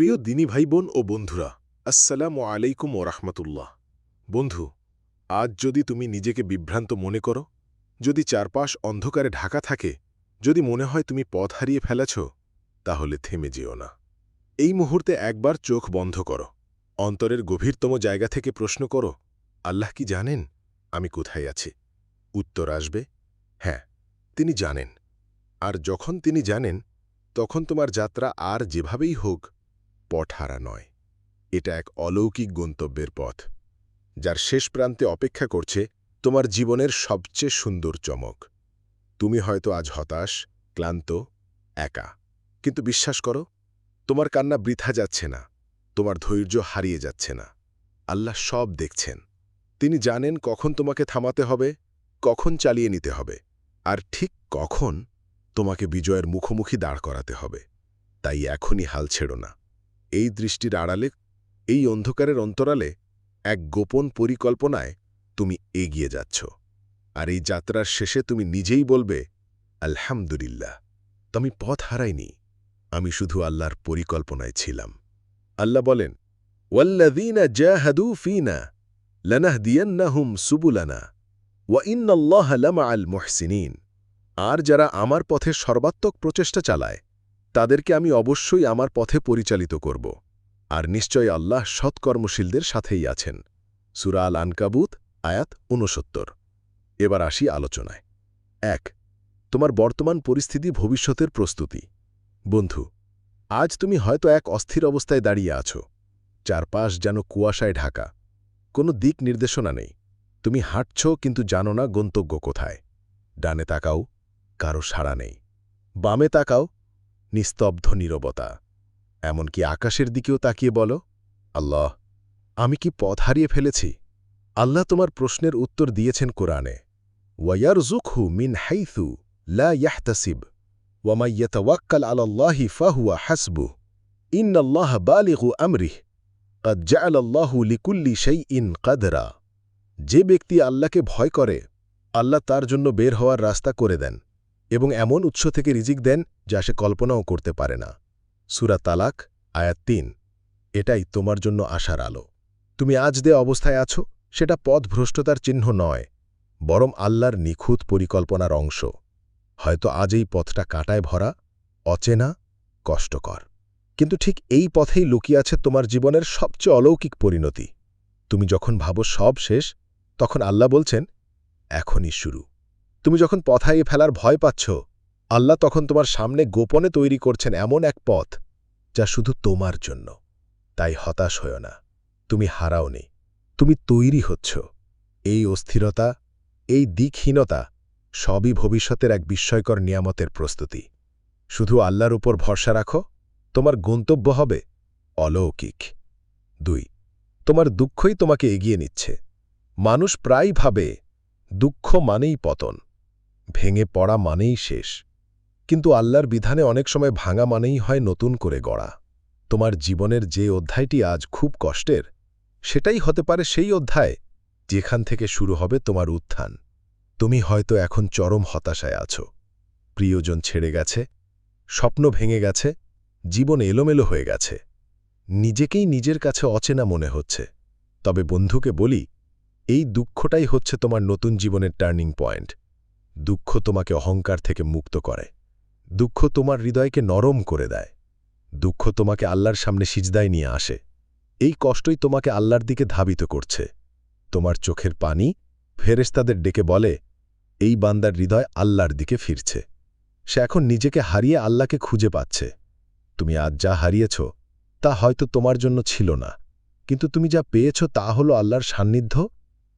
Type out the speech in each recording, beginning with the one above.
প্রিয় দিনী ভাই বোন ও বন্ধুরা, আসসালামু আলাইকুম ও রাহমাতুল্লাহ। বন্ধু, আজ যদি তুমি নিজেকে বিভ্রান্ত মনে করো, যদি চারপাশ অন্ধকারে ঢাকা থাকে, যদি মনে হয় তুমি পথ হারিয়ে ফেলেছ, তাহলে থেমে যেও না। এই মুহূর্তে একবার চোখ বন্ধ করো, অন্তরের গভীরতম জায়গা থেকে প্রশ্ন করো, আল্লাহ কি জানেন আমি কোথায় আছি? উত্তর আসবে হ্যাঁ তিনি জানেন। আর যখন তিনি জানেন, তখন তোমার যাত্রা আর যেভাবেই হোক পঠারা নয়। এটা এক অলৌকিক গন্তব্যের পথ, যার শেষ প্রান্তে অপেক্ষা করছে তোমার জীবনের সবচেয়ে সুন্দর চমক। তুমি হয়তো আজ হতাশ, ক্লান্ত, একা, কিন্তু বিশ্বাস করো, তোমার কান্না বৃথা যাচ্ছে না, তোমার ধৈর্য হারিয়ে যাচ্ছে না। আল্লাহ সব দেখছেন। তিনি জানেন কখন তোমাকে থামাতে হবে, কখন চালিয়ে নিতে হবে, আর ঠিক কখন তোমাকে বিজয়ের মুখোমুখি দাঁড় করাতে হবে। তাই এখনই হাল ছেড়ো না। এই দৃষ্টির আড়ালে, এই অন্ধকারের অন্তরালে এক গোপন পরিকল্পনায় তুমি এগিয়ে যাচ্ছ। আর এই যাত্রার শেষে তুমি নিজেই বলবে, আলহামদুলিল্লাহ তুমি পথ হারাইনি, আমি শুধু আল্লাহর পরিকল্পনায় ছিলাম। আল্লাহ বলেন, ওয়াল্লাযীনা জাহাদু ফিনা লানাহদিয়ান্নাহুম সুবুলানা, ওয়া ইন্নাল্লাহা লামাআল মুহসিনিন। আর যারা আমার পথে সর্বাত্মক প্রচেষ্টা চালায় তাদেরকে আমি অবশ্যই আমার পথে পরিচালিত করব। আর নিশ্চয় আল্লাহ সৎকর্মশীলদের সাথেই আছেন। সুরা আল আনকাবুত আয়াত ঊনসত্তর। এবার আসি আলোচনায়। এক, তোমার বর্তমান পরিস্থিতি ভবিষ্যতের প্রস্তুতি। বন্ধু, আজ তুমি হয়তো এক অস্থির অবস্থায় দাঁড়িয়ে আছো। চারপাশ যেন কুয়াশায় ঢাকা। কোনো দিক নির্দেশনা নেই। তুমি হাঁটছ কিন্তু জানো না গন্তব্য কোথায়। ডানে তাকাও, কারও সাড়া নেই। বামে তাকাও নিস্তব্ধ নীরবতা। এমনকি আকাশের দিকেও তাকিয়ে বলো, আল্লাহ, আমি কি পথ হারিয়ে ফেলেছি? আল্লাহ তোমার প্রশ্নের উত্তর দিয়েছেন কোরআনে ওয়ার জুখু মিন হাইথু লা ইয়াহতাসিব আলাল্লাহি ফাহুয়া হাসবু ইন্নাল্লাহ বালিগু আমরিহ, কদ জাআলাল্লাহু লিকুল্লি সেই শাইইন কদরা। যে ব্যক্তি আল্লাহকে ভয় করে, আল্লাহ তার জন্য বের হওয়ার রাস্তা করে দেন। এবং এমন উৎস থেকে রিজিক দেন যা সে কল্পনাও করতে পারে না। সুরা তালাক, আয়াত তিন। এটাই তোমার জন্য আশার আলো। তুমি আজ দে অবস্থায় আছো, সেটা পথভ্রষ্টতার চিহ্ন নয়, বরং আল্লাহর নিখুঁত পরিকল্পনার অংশ। হয়তো আজ এই পথটা কাঁটায় ভরা, অচেনা, কষ্টকর। কিন্তু ঠিক এই পথেই লুকিয়ে আছে তোমার জীবনের সবচেয়ে অলৌকিক পরিণতি। তুমি যখন ভাবো সব শেষ, তখন আল্লাহ বলছেন, এখনই শুরু। তুমি যখন পথ হারিয়ে ফেলার ভয় পাচ্ছ, আল্লাহ তখন তোমার সামনে গোপনে তৈরি করছেন এমন এক পথ, যা শুধু তোমার জন্য। তাই হতাশ হও না, তুমি হারাওনি, তুমি তৈরি হচ্ছ। এই অস্থিরতা, এই দিকহীনতা সবই ভবিষ্যতের এক বিস্ময়কর নিয়ামতের প্রস্তুতি। শুধু আল্লাহর উপর ভরসা রাখো, তোমার গন্তব্য হবে অলৌকিক। দুই, তোমার দুঃখই তোমাকে এগিয়ে নিচ্ছে। মানুষ প্রায় ভাবে, দুঃখ মানেই পতন। ভেঙে পড়া মানেই শেষ। কিন্তু আল্লাহর বিধানে অনেক সময় ভাঙা মানেই হয় নতুন করে গড়া। তোমার জীবনের যে অধ্যায়টি আজ খুব কষ্টের, সেটাই হতে পারে সেই অধ্যায় যেখান থেকে শুরু হবে তোমার উত্থান। তুমি হয়তো এখন চরম হতাশায় আছো। প্রিয়জন ছেড়ে গেছে, স্বপ্ন ভেঙে গেছে, জীবন এলোমেলো হয়ে গেছে। নিজেকেই নিজের কাছে অচেনা মনে হচ্ছে। তবে বন্ধুকে বলি, এই দুঃখটাই হচ্ছে তোমার নতুন জীবনের টার্নিং পয়েন্ট। দুঃখ তোমাকে অহংকার থেকে মুক্ত করে। দুঃখ তোমার হৃদয়কে নরম করে দেয়। দুঃখ তোমাকে আল্লাহর সামনে সিজদায় নিয়ে আসে। এই কষ্টই তোমাকে আল্লাহর দিকে ধাবিত করছে। তোমার চোখের পানি ফেরেস্তাদের ডেকে বলে, এই বান্দার হৃদয় আল্লাহর দিকে ফিরছে। সে এখন নিজেকে হারিয়ে আল্লাহকে খুঁজে পাচ্ছে। তুমি আজ যা হারিয়েছ, তা হয়তো তোমার জন্য ছিল না। কিন্তু তুমি যা পেয়েছ তা হল আল্লাহর সান্নিধ্য,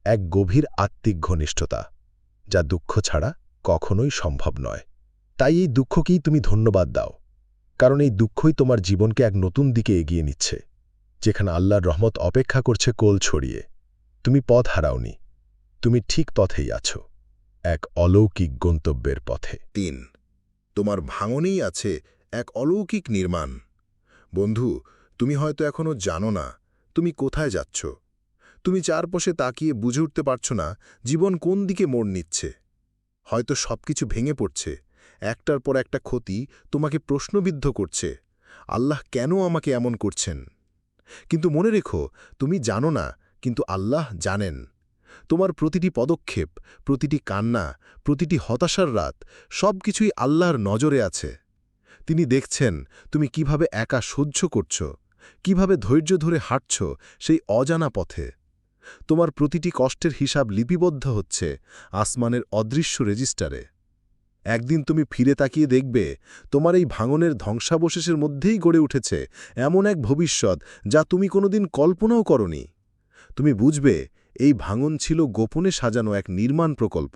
এক গভীর আত্মিক ঘনিষ্ঠতা। যা দুঃখ ছাড়া কখনোই সম্ভব নয়। তাই এই দুঃখকেই তুমি ধন্যবাদ দাও, কারণ এই দুঃখই তোমার জীবনকে এক নতুন দিকে এগিয়ে নিচ্ছে, যেখানে আল্লাহর রহমত অপেক্ষা করছে কোল ছড়িয়ে। তুমি পথ হারাওনি, তুমি ঠিক পথেই আছো, এক অলৌকিক গন্তব্যের পথে। তিন, তোমার ভাঙনেই আছে এক অলৌকিক নির্মাণ। বন্ধু, তুমি হয়তো এখনও জানো না, তুমি কোথায় যাচ্ছ? তুমি চারপাশে তাকিয়ে বুঝে উঠতে পারছ না জীবন কোন দিকে মোড় নিচ্ছে। হয়তো সবকিছু ভেঙে পড়ছে। একটার পর একটা ক্ষতি তোমাকে প্রশ্নবিদ্ধ করছে। আল্লাহ কেন আমাকে এমন করছেন? কিন্তু মনে রেখো, তুমি জানো না, কিন্তু আল্লাহ জানেন। তোমার প্রতিটি পদক্ষেপ, প্রতিটি কান্না, প্রতিটি হতাশার রাত সব কিছুই আল্লাহর নজরে আছে। তিনি দেখছেন তুমি কীভাবে একা সহ্য করছ, কীভাবে ধৈর্য ধরে হাঁটছ সেই অজানা পথে। তোমার প্রতিটি কষ্টের হিসাব লিপিবদ্ধ হচ্ছে আসমানের অদৃশ্য রেজিস্টারে। একদিন তুমি ফিরে তাকিয়ে দেখবে তোমার এই ভাঙনের ধ্বংসাবশেষের মধ্যেই গড়ে উঠেছে এমন এক ভবিষ্যৎ যা তুমি কোনোদিন কল্পনাও করনি। তুমি বুঝবে এই ভাঙন ছিল গোপনে সাজানো এক নির্মাণ প্রকল্প।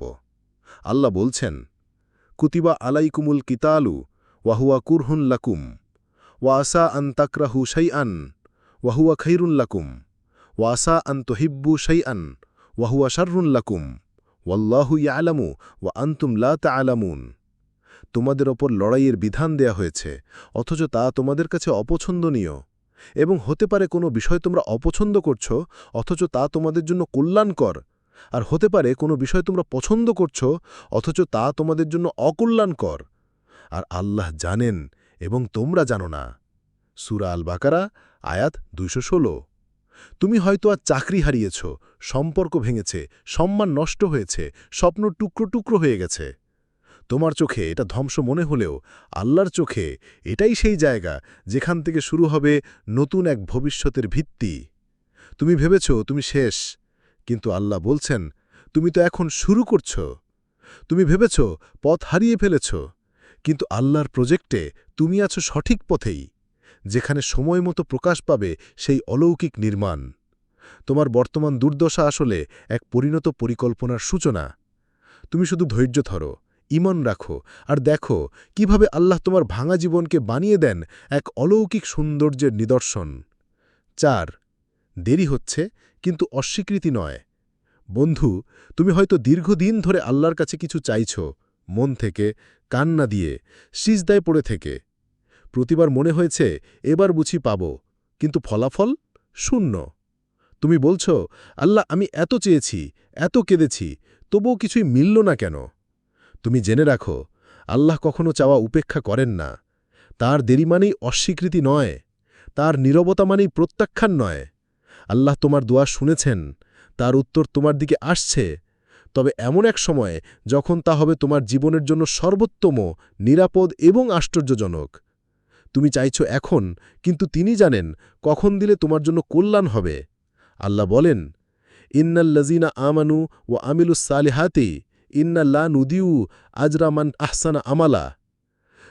আল্লাহ বলছেন, কুতিবা আলাইকুমুল কিতালু ওয়াহুয়া কুরহুন লাকুম ওয়াসা আন তাকরাহু শাই আন ওয়াহুয়া খৈরুন লাকুম। ওয়াসা আন তোহিব্বু শাই আন ওয়াহুয়া শাররুন লাকুম ওয়াল্লাহু ইয়ালামু ওয়া আন্তুম লা তাআলামুন তোমাদের ওপর লড়াইয়ের বিধান দেয়া হয়েছে, অথচ তা তোমাদের কাছে অপছন্দনীয়। এবং হতে পারে কোনো বিষয় তোমরা অপছন্দ করছ, অথচ তা তোমাদের জন্য কল্যাণকর। আর হতে পারে কোনো বিষয় তোমরা পছন্দ করছ, অথচ তা তোমাদের জন্য অকল্যাণকর। আর আল্লাহ জানেন এবং তোমরা জানো না। সুরা আল বাকারা আয়াত দুইশো তুমি হয়তো আর চাকরি হারিয়েছ, সম্পর্ক ভেঙেছে, সম্মান নষ্ট হয়েছে, স্বপ্ন টুকরো টুকরো হয়ে গেছে। তোমার চোখে এটা ধ্বংস মনে হলেও আল্লাহর চোখে এটাই সেই জায়গা যেখান থেকে শুরু হবে নতুন এক ভবিষ্যতের ভিত্তি। তুমি ভেবেছ তুমি শেষ, কিন্তু আল্লাহ বলছেন, তুমি তো এখন শুরু করছ। তুমি ভেবেছ পথ হারিয়ে ফেলেছ, কিন্তু আল্লাহর প্রজেক্টে তুমি আছো সঠিক পথেই। যেখানে সময় মতো প্রকাশ পাবে সেই অলৌকিক নির্মাণ। তোমার বর্তমান দুর্দশা আসলে এক পরিণত পরিকল্পনার সূচনা। তুমি শুধু ধৈর্য ধরো ইমন রাখো, আর দেখো কীভাবে আল্লাহ তোমার ভাঙা জীবনকে বানিয়ে দেন এক অলৌকিক সৌন্দর্যের নিদর্শন। চার, দেরি হচ্ছে, কিন্তু অস্বীকৃতি নয়। বন্ধু, তুমি হয়তো দীর্ঘদিন ধরে আল্লাহর কাছে কিছু চাইছ, মন থেকে, কান্না দিয়ে, সিজদায় পড়ে থেকে। প্রতিবার মনে হয়েছে, এবার বুঝি পাব। কিন্তু ফলাফল শূন্য। তুমি বলছ, আল্লাহ, আমি এত চেয়েছি, এত কেঁদেছি, তবুও কিছুই মিলল না কেন? তুমি জেনে রাখো, আল্লাহ কখনো চাওয়া উপেক্ষা করেন না। তার দেরি মানেই অস্বীকৃতি নয়, তার নীরবতা মানেই প্রত্যাখ্যান নয়। আল্লাহ তোমার দোয়া শুনেছেন, তার উত্তর তোমার দিকে আসছে। তবে এমন এক সময়ে, যখন তা হবে তোমার জীবনের জন্য সর্বোত্তম, নিরাপদ এবং আশ্চর্যজনক। তুমি চাইছ এখন, কিন্তু তিনি জানেন কখন দিলে তোমার জন্য কল্যাণ হবে। আল্লাহ বলেন ইন্নাল্লাজিনা আমানু ও আমিলুস সালিহাতি ইন্নাল্লা নুদিউ আজরামান আহসানা আমালা।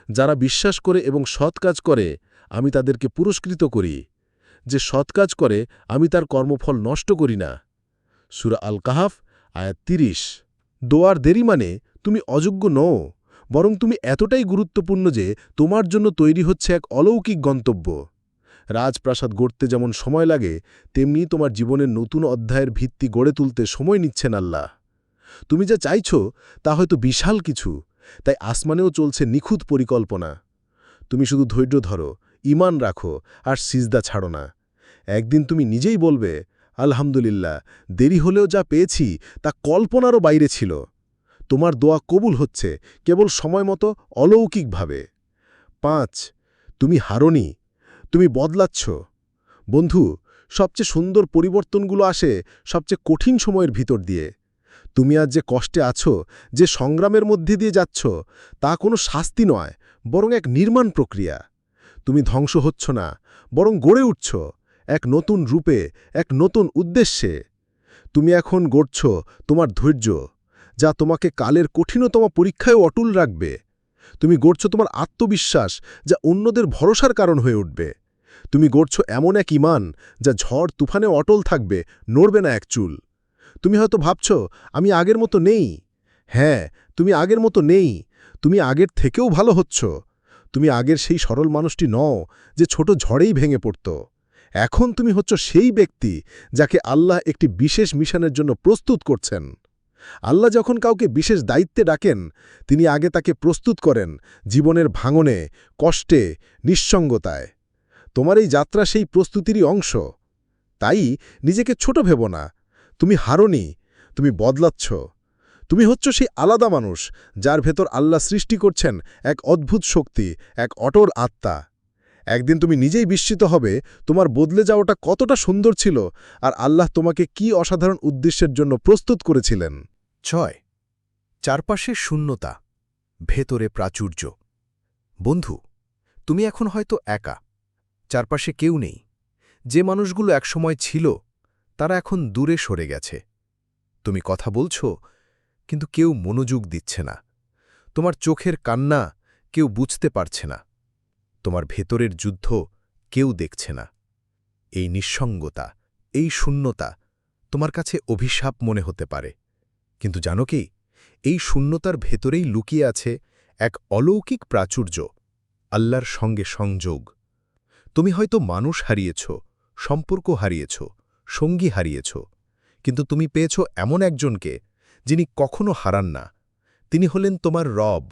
যারা বিশ্বাস করে এবং সৎ কাজ করে, আমি তাদেরকে পুরস্কৃত করি। যে সৎ কাজ করে, আমি তার কর্মফল নষ্ট করি না। সুরা আল কাহাফ আয়াত তিরিশ। দোয়ার দেরি মানে তুমি অযোগ্য নও। বরং তুমি এতটাই গুরুত্বপূর্ণ যে তোমার জন্য তৈরি হচ্ছে এক অলৌকিক গন্তব্য। রাজপ্রাসাদ গড়তে যেমন সময় লাগে, তেমনি তোমার জীবনের নতুন অধ্যায়ের ভিত্তি গড়ে তুলতে সময় নিচ্ছেন আল্লাহ। তুমি যা চাইছ তা হয়তো বিশাল কিছু, তাই আসমানেও চলছে নিখুঁত পরিকল্পনা। তুমি শুধু ধৈর্য ধরো ইমান রাখো, আর সিজদা ছাড়ো না। একদিন তুমি নিজেই বলবে, আলহামদুলিল্লাহ, দেরি হলেও যা পেয়েছি তা কল্পনারও বাইরে ছিল। তোমার দোয়া কবুল হচ্ছে কেবল সময় মতো অলৌকিকভাবে। পাঁচ, তুমি হারনি, তুমি বদলাচ্ছ। বন্ধু, সবচেয়ে সুন্দর পরিবর্তনগুলো আসে সবচেয়ে কঠিন সময়ের ভিতর দিয়ে। তুমি আজ যে কষ্টে আছো, যে সংগ্রামের মধ্যে দিয়ে যাচ্ছ, তা কোনো শাস্তি নয়, বরং এক নির্মাণ প্রক্রিয়া। তুমি ধ্বংস হচ্ছ না, বরং গড়ে উঠছ, এক নতুন রূপে, এক নতুন উদ্দেশ্যে। তুমি এখন গড়ছ তোমার ধৈর্য। যা তোমাকে কালের কঠিনতম পরীক্ষায় অটুল রাখবে। তুমি গড়ছ তোমার আত্মবিশ্বাস, যা অন্যদের ভরসার কারণ হয়ে উঠবে। তুমি গড়ছ এমন এক ইমান, যা ঝড় তুফানে অটল থাকবে, নড়বে না এক চুল। তুমি হয়তো ভাবছ, আমি আগের মতো নেই। হ্যাঁ তুমি আগের মতো নেই। তুমি আগের থেকেও ভালো হচ্ছ। তুমি আগের সেই সরল মানুষটি নও, যে ছোট ঝড়েই ভেঙে পড়ত। এখন তুমি হচ্ছ সেই ব্যক্তি, যাকে আল্লাহ একটি বিশেষ মিশনের জন্য প্রস্তুত করছেন। আল্লাহ যখন কাউকে বিশেষ দায়িত্বে ডাকেন, তিনি আগে তাকে প্রস্তুত করেন জীবনের ভাঙনে, কষ্টে, নিঃসঙ্গতায়। তোমার এই যাত্রা সেই প্রস্তুতিরই অংশ। তাই নিজেকে ছোট ভেব না। তুমি হারনি, তুমি বদলাচ্ছ। তুমি হচ্ছ সেই আলাদা মানুষ যার ভেতর আল্লাহ সৃষ্টি করছেন এক অদ্ভুত শক্তি, এক অটর আত্মা। একদিন তুমি নিজেই বিস্মিত হবে, তোমার বদলে যাওয়াটা কতটা সুন্দর ছিল আর আল্লাহ তোমাকে কি অসাধারণ উদ্দেশ্যের জন্য প্রস্তুত করেছিলেন। ছয় চারপাশে শূন্যতা, ভেতরে প্রাচুর্য। বন্ধু, তুমি এখন হয়তো একা, চারপাশে কেউ নেই। যে মানুষগুলো একসময় ছিল, তারা এখন দূরে সরে গেছে। তুমি কথা বলছ, কিন্তু কেউ মনোযোগ দিচ্ছে না। তোমার চোখের কান্না কেউ বুঝতে পারছে না। তোমার ভেতরের যুদ্ধ কেউ দেখছে না। এই নিঃসঙ্গতা, এই শূন্যতা তোমার কাছে অভিশাপ মনে হতে পারে। কিন্তু জানো কি, এই শূন্যতার ভেতরেই লুকিয়ে আছে এক অলৌকিক প্রাচুর্য, আল্লাহর সঙ্গে সংযোগ। তুমি হয়তো মানুষ হারিয়েছ, সম্পর্ক হারিয়েছ, সঙ্গী হারিয়েছ, কিন্তু তুমি পেয়েছ এমন একজনকে যিনি কখনো হারান না। তিনি হলেন তোমার রব।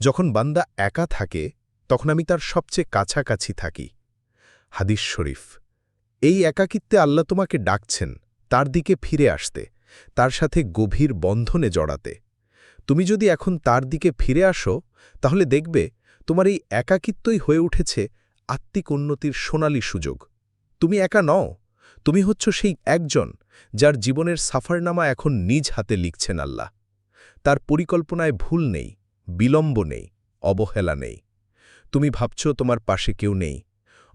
যখন বান্দা একা থাকে, তখন আমি তার সবচেয়ে কাছাকাছি থাকি। হাদিস শরীফ, এই একাকিত্বে আল্লাহ তোমাকে ডাকছেন, তার দিকে ফিরে আসতে। তার সাথে গভীর বন্ধনে জড়াতে। তুমি যদি এখন তার দিকে ফিরে আসো, তাহলে দেখবে তোমার এই একাকিত্বই হয়ে উঠেছে আত্মিক উন্নতির সোনালী সুযোগ। তুমি একা নও, তুমি হচ্ছ সেই একজন যার জীবনের সাফারনামা এখন নিজ হাতে লিখছেন আল্লাহ। তার পরিকল্পনায় ভুল নেই, বিলম্ব নেই, অবহেলা নেই। তুমি ভাবছ তোমার পাশে কেউ নেই,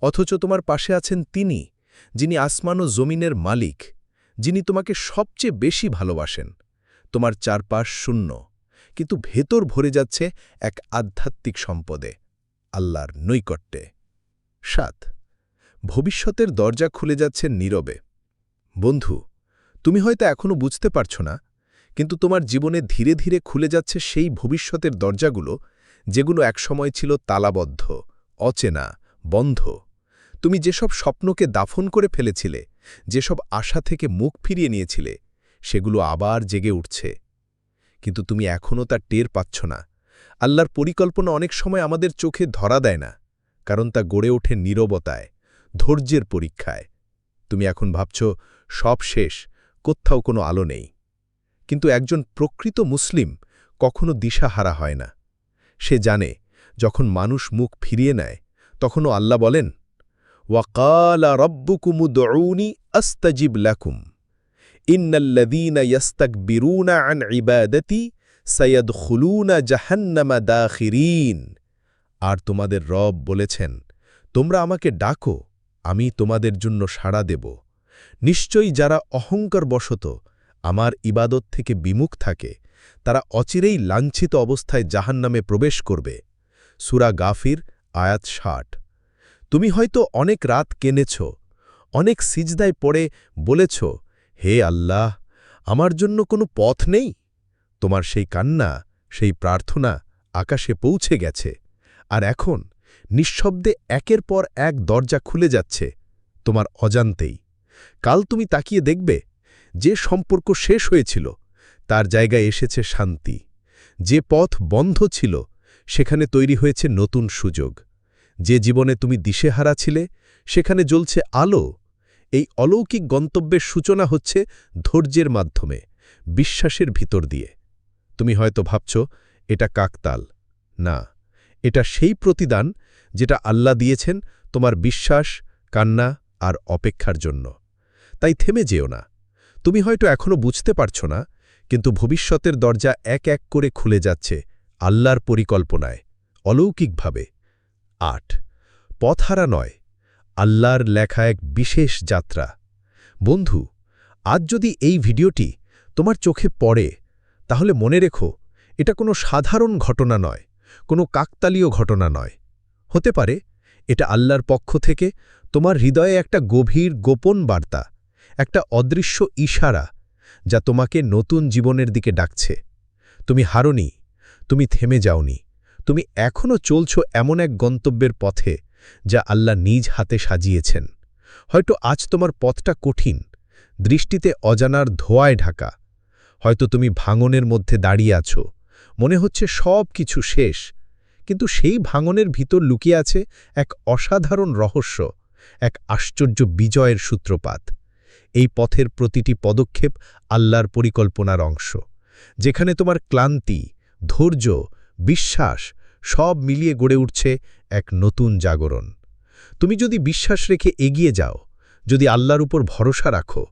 অথচ তোমার পাশে আছেন তিনি, যিনি আসমান ও জমিনের মালিক। যিনি তোমাকে সবচেয়ে বেশি ভালোবাসেন। তোমার চারপাশ শূন্য, কিন্তু ভেতর ভরে যাচ্ছে এক আধ্যাত্মিক সম্পদে, আল্লাহর নৈকট্যে। সাত, ভবিষ্যতের দরজা খুলে যাচ্ছে নীরবে। বন্ধু, তুমি হয়তো এখনও বুঝতে পারছ না, কিন্তু তোমার জীবনে ধীরে ধীরে খুলে যাচ্ছে সেই ভবিষ্যতের দরজাগুলো, যেগুলো একসময় ছিল তালাবদ্ধ, অচেনা, বন্ধ। তুমি যেসব স্বপ্নকে দাফন করে ফেলেছিলে যেসব আশা থেকে মুখ ফিরিয়ে নিয়েছিলে, সেগুলো আবার জেগে উঠছে। কিন্তু তুমি এখনও তার টের পাচ্ছ না। আল্লাহর পরিকল্পনা অনেক সময় আমাদের চোখে ধরা দেয় না, কারণ তা গড়ে ওঠে নীরবতায়, ধৈর্যের পরীক্ষায়। তুমি এখন ভাবছ, সব শেষ, কোথাও কোনো আলো নেই। কিন্তু একজন প্রকৃত মুসলিম কখনো দিশাহারা হয় না। সে জানে, যখন মানুষ মুখ ফিরিয়ে নেয়, তখনও আল্লাহ বলেন ওয়াকালা রব্বুকুমুদউনি আস্তাজিব লাকুম ইন্নাল্লাযীনা ইয়াস্তাকবিরুনা আন ইবাদাতি সায়াদখুলুনা জাহান্নামা দাখিরিন আর তোমাদের রব বলেছেন, তোমরা আমাকে ডাকো, আমি তোমাদের জন্য সাড়া দেব। নিশ্চয়ই যারা অহংকার বশত আমার ইবাদত থেকে বিমুখ থাকে, তারা অচিরেই লাঞ্ছিত অবস্থায় জাহান্নামে প্রবেশ করবে। সুরা গাফির, আয়াত ষাট। তুমি হয়তো অনেক রাত কেনেছ, অনেক সিজদায় পড়ে বলেছ, হে আল্লাহ, আমার জন্য কোনো পথ নেই? তোমার সেই কান্না, সেই প্রার্থনা আকাশে পৌঁছে গেছে, আর এখন নিঃশব্দে একের পর এক দরজা খুলে যাচ্ছে তোমার অজান্তেই। কাল তুমি তাকিয়ে দেখবে, যে সম্পর্ক শেষ হয়েছিল, তার জায়গায় এসেছে শান্তি। যে পথ বন্ধ ছিল, সেখানে তৈরি হয়েছে নতুন সুযোগ। যে জীবনে তুমি দিশেহারা ছিলে, সেখানে জ্বলছে আলো। এই অলৌকিক গন্তব্যের সূচনা হচ্ছে ধৈর্যের মাধ্যমে, বিশ্বাসের ভিতর দিয়ে। তুমি হয়তো ভাবছ, এটা কাকতাল। না, এটা সেই প্রতিদান যেটা আল্লাহ দিয়েছেন তোমার বিশ্বাস, কান্না আর অপেক্ষার জন্য। তাই থেমে যেও না। তুমি হয়তো এখনও বুঝতে পারছ না, কিন্তু ভবিষ্যতের দরজা এক এক করে খুলে যাচ্ছে আল্লাহর পরিকল্পনায়, অলৌকিকভাবে। আট। পথহারা নয়, আল্লাহর লেখা এক বিশেষ যাত্রা। বন্ধু, আজ যদি এই ভিডিওটি তোমার চোখে পড়ে, তাহলে মনে রেখো, এটা কোনো সাধারণ ঘটনা নয়, কোনো কাকতালীয় ঘটনা নয়। হতে পারে, এটা আল্লাহর পক্ষ থেকে তোমার হৃদয়ে একটা গভীর গোপন বার্তা, একটা অদৃশ্য ইশারা, যা তোমাকে নতুন জীবনের দিকে ডাকছে। তুমি হারনি, তুমি থেমে যাওনি। তুমি এখনও চলছ এমন এক গন্তব্যের পথে যা আল্লাহ নিজ হাতে সাজিয়েছেন। হয়তো আজ তোমার পথটা কঠিন, দৃষ্টিতে অজানার ধোয়ায় ঢাকা। হয়তো তুমি ভাঙনের মধ্যে দাঁড়িয়ে আছো, মনে হচ্ছে সব কিছু শেষ। কিন্তু সেই ভাঙনের ভিতর লুকিয়ে আছে এক অসাধারণ রহস্য, এক আশ্চর্য বিজয়ের সূত্রপাত। এই পথের প্রতিটি পদক্ষেপ আল্লাহর পরিকল্পনার অংশ, যেখানে তোমার ক্লান্তি, ধৈর্য বিশ্বাস সব মিলিয়ে গড়ে উঠছে এক নতুন জাগরণ। তুমি যদি বিশ্বাস রেখে এগিয়ে যাও, যদি আল্লাহর উপর ভরসা রাখো,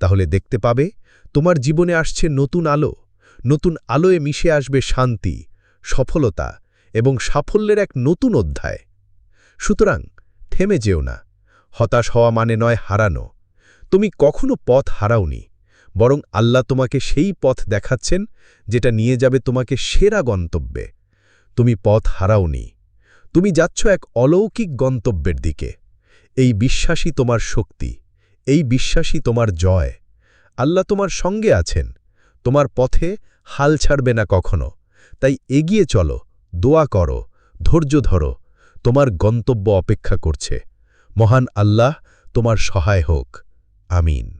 তাহলে দেখতে পাবে তোমার জীবনে আসছে নতুন আলো, নতুন আলোয় মিশে আসবে শান্তি, সফলতা এবং সাফল্যের এক নতুন অধ্যায়। সুতরাং থেমে যেও না, হতাশ হওয়া মানে নয় হারানো। তুমি কখনো পথ হারাওনি বরং আল্লাহ তোমাকে সেই পথ দেখাচ্ছেন, যেটা নিয়ে যাবে তোমাকে সেরা গন্তব্যে। তুমি পথ হারাওনি। তুমি যাচ্ছ এক অলৌকিক গন্তব্যের দিকে। এই বিশ্বাসই তোমার শক্তি। এই বিশ্বাসই তোমার জয়। আল্লাহ তোমার সঙ্গে আছেন। তোমার পথে হাল ছাড়বে না কখনো। তাই এগিয়ে চলো, দোয়া করো, ধৈর্য ধরো। তোমার গন্তব্য অপেক্ষা করছে। মহান আল্লাহ তোমার সহায় হোক। আমিন।